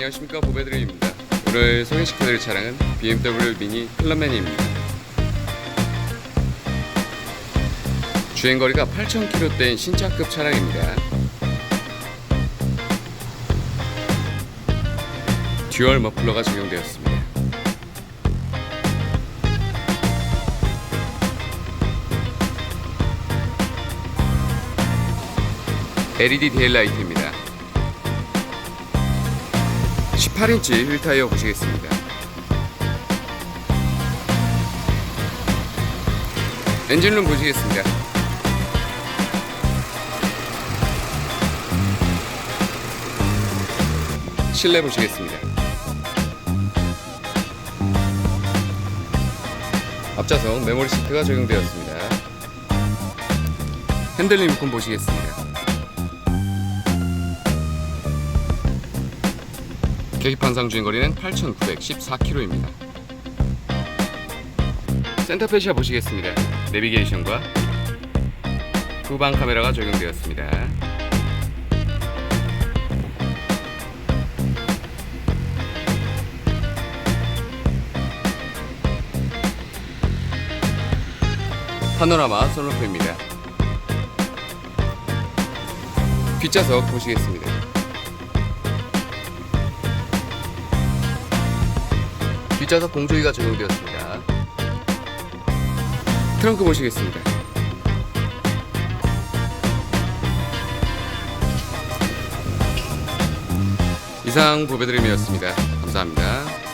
안녕하십니까 보배드림입니다. 오늘 소개시켜드릴 차량은 BMW 미니 클럽맨입니다. 주행거리가 8,000km대인 신차급 차량입니다. 듀얼 머플러가 적용되었습니다. LED 데일라이트입니다. 18인치 휠 타이어 보시겠습니다. 엔진룸 보시겠습니다. 실내 보시겠습니다. 앞좌석 메모리 시트가 적용되었습니다. 핸들 리모컨 보시겠습니다. 계기판 상 주행 거리는 8,914km입니다. 센터페시아 보시겠습니다. 내비게이션과 후방 카메라가 적용되었습니다. 파노라마 솔루프입니다. 뒷좌석 보시겠습니다. 뒷좌석 공조기가 적용되었습니다. 트렁크 보시겠습니다. 이상 보배드림이었습니다. 감사합니다.